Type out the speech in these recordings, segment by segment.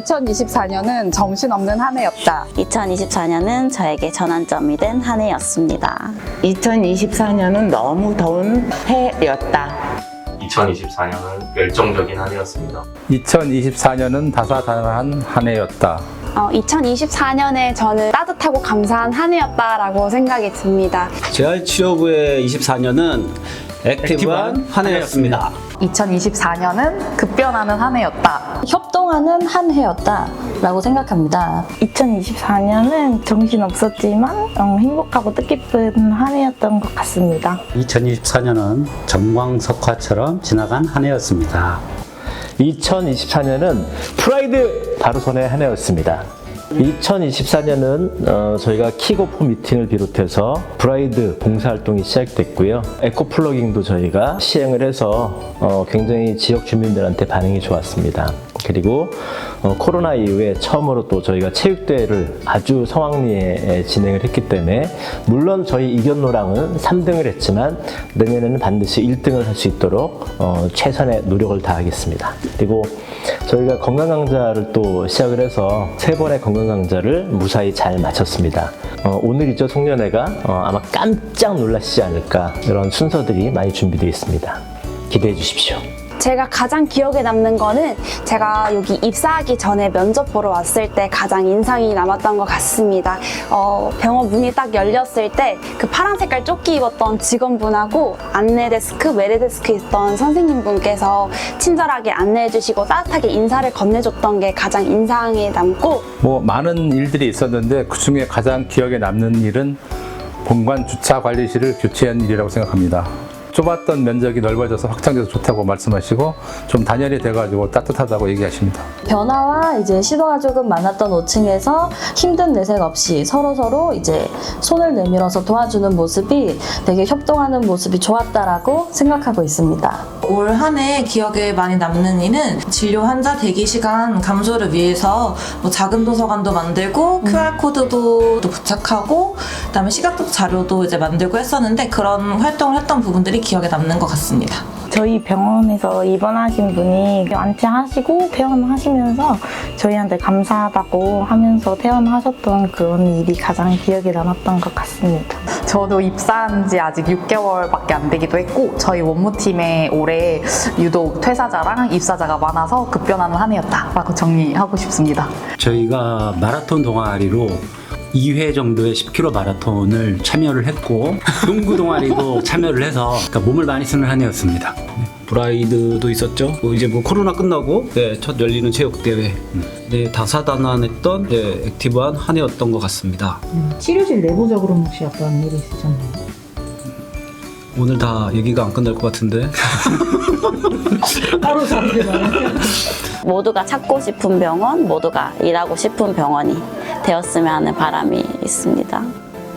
2024년은 정신없는 한 해였다. 2024년은 저에게 전환점이 된 한 해였습니다. 2024년은 너무 더운 해였다. 2024년은 열정적인 한 해였습니다. 2024년은 다사다난한 한 해였다. 어, 2024년에 저는 따뜻하고 감사한 한 해였다라고 생각이 듭니다. 재활 치료부의 24년은 액티브한 한 해였습니다. 2024년은 급변하는 한 해였다. 협동하는 한 해였다. 라고 생각합니다. 2024년은 정신 없었지만 어, 행복하고 뜻깊은 한 해였던 것 같습니다. 2024년은 정광석화처럼 지나간 한 해였습니다. 2024년은 프라이드 바로선의 한 해였습니다. 2024년은 어, 저희가 킥오프 미팅을 비롯해서 브라이드 봉사활동이 시작됐고요. 에코 플러깅도 저희가 시행을 해서 어, 굉장히 지역 주민들한테 반응이 좋았습니다. 그리고 어, 코로나 이후에 처음으로 또 저희가 체육대회를 아주 성황리에 진행을 했기 때문에 물론 저희 이견노랑은 3등을 했지만 내년에는 반드시 1등을 할 수 있도록 어, 최선의 노력을 다하겠습니다. 그리고 저희가 건강 강좌를 또 시작을 해서 세 번의 건강 강좌를 무사히 잘 마쳤습니다. 어, 오늘이죠 송년회가 어, 아마 깜짝 놀라시지 않을까 이런 순서들이 많이 준비되어 있습니다. 기대해 주십시오. 제가 가장 기억에 남는 거는 제가 여기 입사하기 전에 면접 보러 왔을 때 가장 인상이 남았던 것 같습니다. 어, 병원 문이 딱 열렸을 때 그 파란 색깔 조끼 입었던 직원분하고 안내 데스크, 외래 데스크 있던 선생님분께서 친절하게 안내해 주시고 따뜻하게 인사를 건네줬던 게 가장 인상에 남고 뭐 많은 일들이 있었는데 그 중에 가장 기억에 남는 일은 본관 주차 관리실을 교체한 일이라고 생각합니다. 좁았던 면적이 넓어져서 확장돼서 좋다고 말씀하시고 좀 단열이 돼가지고 따뜻하다고 얘기하십니다. 변화와 이제 시도가 조금 많았던 5층에서 힘든 내색 없이 서로서로 이제 손을 내밀어서 도와주는 모습이 되게 협동하는 모습이 좋았다라고 생각하고 있습니다. 올 한 해 기억에 많이 남는 일은 진료 환자 대기 시간 감소를 위해서 뭐 작은 도서관도 만들고 QR 코드도 또 부착하고 그다음에 시각적 자료도 이제 만들고 했었는데 그런 활동을 했던 부분들이 기억에 남는 것 같습니다. 저희 병원에서 입원하신 분이 완치하시고 퇴원하시면서 저희한테 감사하다고 하면서 퇴원하셨던 그런 일이 가장 기억에 남았던 것 같습니다. 저도 입사한 지 아직 6개월밖에 안 되기도 했고 저희 원무팀에 올해 유독 퇴사자랑 입사자가 많아서 급변하는 한 해였다라고 정리하고 싶습니다. 저희가 마라톤 동아리로 2회 정도의 10km 마라톤을 참여를 했고 농구 동아리도 참여를 해서 그러니까 몸을 많이 쓰는 한 해였습니다. 브라이드도 있었죠. 뭐 이제 뭐 코로나 끝나고 네, 첫 열리는 체육 대회. 네, 다사다난했던 네, 액티브한 한 해였던 것 같습니다. 치료실 내부적으로는 혹시 어떤 일이 있으셨나요? 오늘 다 얘기가 안 끝날 것 같은데. 따로 잡으시나요? 모두가 찾고 싶은 병원, 모두가 일하고 싶은 병원이 되었으면 하는 바람이 있습니다.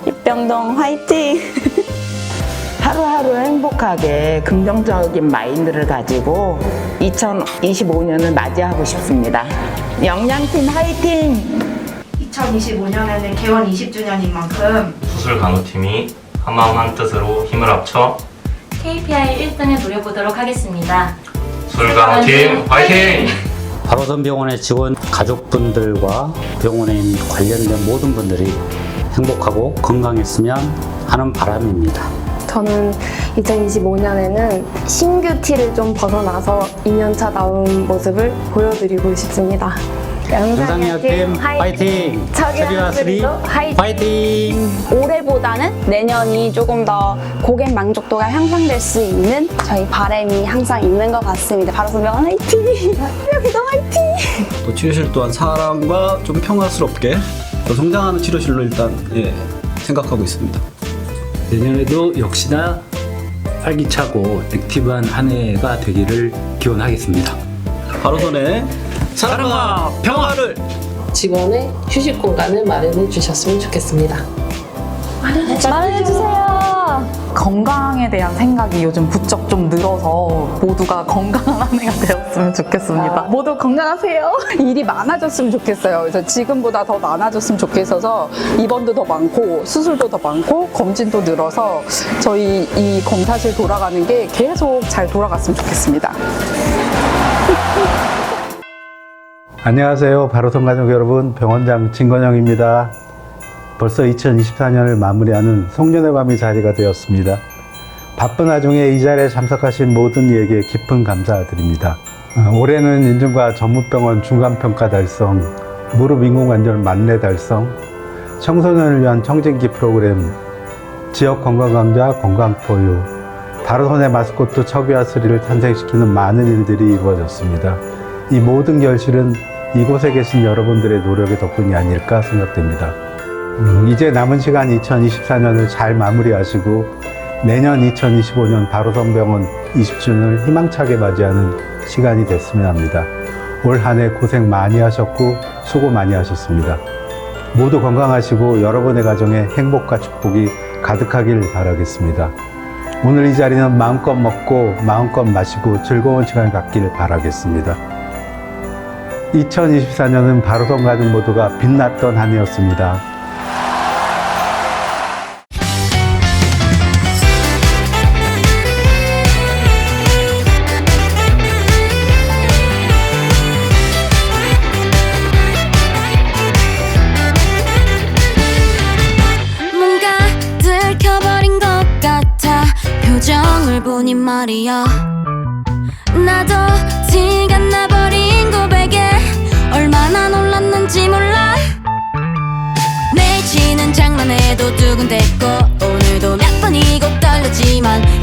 입병동 화이팅! 하루하루 행복하게 긍정적인 마인드를 가지고 2025년을 맞이하고 싶습니다. 영양팀 화이팅! 2025년에는 개원 20주년인 만큼 수술 간호팀이 한마음 한뜻으로 힘을 합쳐 KPI 1등을 노려보도록 하겠습니다. 술 간호팀 화이팅! 바로선 병원의 직원 가족분들과 병원에 있는 관련된 모든 분들이 행복하고 건강했으면 하는 바람입니다. 저는 2025년에는 신규 티를 좀 벗어나서 2년차 나온 모습을 보여드리고 싶습니다. 영상의학팀 화이팅! 처리와스리 화이팅! 화이팅! 올해보다는 내년이 조금 더 고객 만족도가 향상될 수 있는 저희 바람이 항상 있는 것 같습니다. 바로 선병원 화이팅! 또 치료실 또한 사람과 좀 평화스럽게 또 성장하는 치료실로 일단 예, 생각하고 있습니다. 내년에도 역시나 활기차고 액티브한 한 해가 되기를 기원하겠습니다. 바로선의 사랑과 평화를 직원의 휴식 공간을 마련해 주셨으면 좋겠습니다. 말해주세요! 건강에 대한 생각이 요즘 부쩍 좀 늘어서 모두가 건강한 한 해가 되었으면 좋겠습니다. 모두 건강하세요. 일이 많아졌으면 좋겠어요. 그래서 지금보다 더 많아졌으면 좋겠어서 입원도 더 많고 수술도 더 많고 검진도 늘어서 저희 이 검사실 돌아가는 게 계속 잘 돌아갔으면 좋겠습니다. 안녕하세요. 바로선 가족 여러분, 병원장 진건영입니다. 벌써 2024년을 마무리하는 송년회 밤이 자리가 되었습니다. 바쁜 와중에 이 자리에 참석하신 모든 이에게 깊은 감사드립니다. 어, 올해는 인중과 전문병원 중간평가 달성, 무릎 인공관절 만렙 달성, 청소년을 위한 청진기 프로그램, 지역 건강감자 건강포유, 바로선의 마스코트 척이와 스리를 탄생시키는 많은 일들이 이루어졌습니다. 이 모든 결실은 이곳에 계신 여러분들의 노력의 덕분이 아닐까 생각됩니다. 음, 이제 남은 시간 2024년을 잘 마무리하시고 내년 2025년 바로선병원 20주년을 희망차게 맞이하는 시간이 됐으면 합니다. 올 한 해 고생 많이 하셨고 수고 많이 하셨습니다. 모두 건강하시고 여러분의 가정에 행복과 축복이 가득하길 바라겠습니다. 오늘 이 자리는 마음껏 먹고 마음껏 마시고 즐거운 시간 갖길 바라겠습니다. 2024년은 바로선 가족 모두가 빛났던 한 해였습니다. 말이야. 나도 티가 나버린 고백에 얼마나 놀랐는지 몰라. 매일 치는 장난에도 두근댔고 오늘도 몇 번 이고 떨렸지만 약속